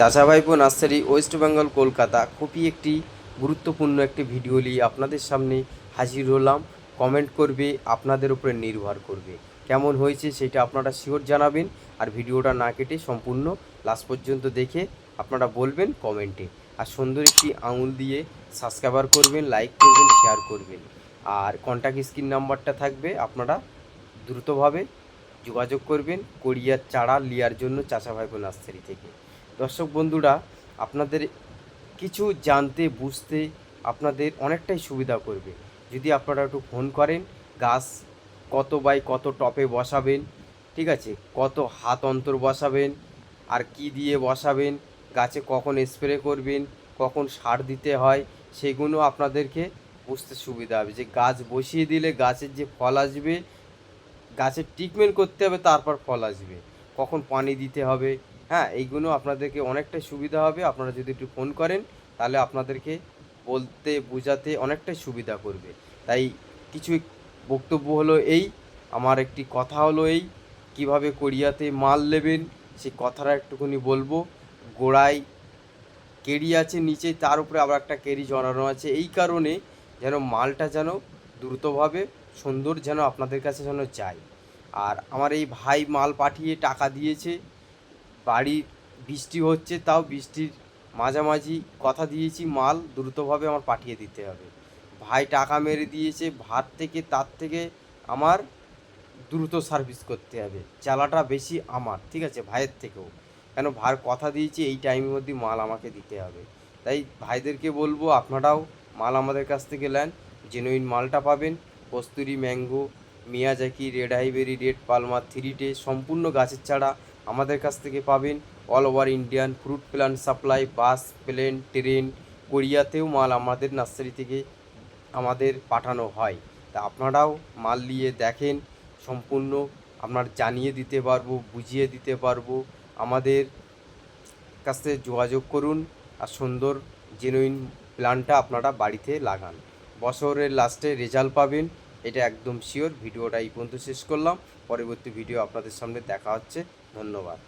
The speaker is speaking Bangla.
চাচাভাইপো নার্সারি ওয়েস্ট বেঙ্গল, কলকাতা, খুবই একটি গুরুত্বপূর্ণ একটি ভিডিও নিয়ে আপনাদের সামনে হাজির হলাম। কমেন্ট করবে, আপনাদের উপরে নির্ভর করবে। কেমন হয়েছে সেটা আপনারা শিওর জানাবেন। আর ভিডিওটা না কেটে সম্পূর্ণ লাস্ট পর্যন্ত দেখে আপনারা বলবেন কমেন্টে। আর সুন্দর একটি আঙুল দিয়ে সাবস্ক্রাইবার করবেন লাইক করবেন শেয়ার করবেন। আর কন্ট্যাক্ট স্ক্রিন নাম্বারটা থাকবে, আপনারা দ্রুতভাবে যোগাযোগ করবেন। কোরিয়ার চারা লিয়ার জন্য চাচাভাইপো নার্সারি থেকে। দর্শক বন্ধুরা, আপনাদের কিছু জানতে, বুঝতে আপনাদের অনেকটাই সুবিধা করবে। যদি আপনারা একটু ফোন করেন, গাছ কত বাই কত টপে বসাবেন, ঠিক আছে? কত হাত অন্তর বসাবেন, আর কি দিয়ে বসাবেন, গাছে কখন স্প্রে করবেন, কখন সার দিতে হয়, সেগুলো আপনাদেরকে বুঝতে সুবিধা হবে। যে গাছ বসিয়ে দিলে গাছের যে ফল আসবে, গাছের ট্রিটমেন্ট করতে হবে, তারপর ফল আসবে। কখন পানি দিতে হবে হ্যাঁ এইগুলো আপনাদেরকে অনেকটাই সুবিধা হবে। আপনারা যদি একটু ফোন করেন, তাহলে আপনাদেরকে বলতে, বোঝাতে অনেকটাই সুবিধা করবে। তাই কিছু বক্তব্য হলো এই, আমার একটি কথা হলো এই, কীভাবে কোরিয়াতে মাল নেবেন, সেই কথাটা একটুখানি বলব। গোড়ায় কেরি আছে, নিচে তার উপরে আবার একটা কেরি জড়ানো আছে। এই কারণে যেন মালটা যেন দ্রুতভাবে, সুন্দর যেন আপনাদের কাছে যেন যায়। আর আমার এই ভাই মাল পাঠিয়ে টাকা দিয়েছে বাড়ি বৃষ্টি হচ্ছে, তাও বৃষ্টির মাঝামাঝি কথা দিয়েছি, মাল দ্রুতভাবে আমার পাঠিয়ে দিতে হবে। ভাই টাকা মেরে দিয়েছে, ভাত থেকে, তার থেকে আমার দ্রুত সার্ভিস করতে হবে। চালাটা বেশি আমার, ঠিক আছে, ভাইয়ের থেকেও। কেন, ভার কথা দিয়েছি, এই টাইমের মধ্যে মাল আমাকে দিতে হবে। তাই ভাইদেরকে বলব, আপনারাও মাল আমাদের কাছ থেকে নেন জেনুইন মালটা পাবেন। কস্তুরি ম্যাঙ্গো, মিয়াজাকি, রেড হাইবেরি রেড পালমা থ্রি ডে সম্পূর্ণ গাছের চারা আমাদের কাছ থেকে পাবেন all over Indian fruit plant supply bus plane train কোরিয়াতেও মাল আমাদের নার্সারি থেকে আমাদের পাঠানো হয়। তা আপনারাও মাল নিয়ে দেখেন, সম্পূর্ণ আপনার জানিয়ে দিতে পারব, বুঝিয়ে দিতে পারব। আমাদের কাছে যোগাযোগ করুন আর সুন্দর জেনুইন প্ল্যানটা আপনারা বাড়িতে লাগান। বছরের লাস্টে রেজাল্ট পাবেন, এটা একদম শিওর ভিডিওটা এই পর্যন্ত শেষ করলাম। পরবর্তী ভিডিও আপনাদের সামনে দেখা হচ্ছে। ধন্যবাদ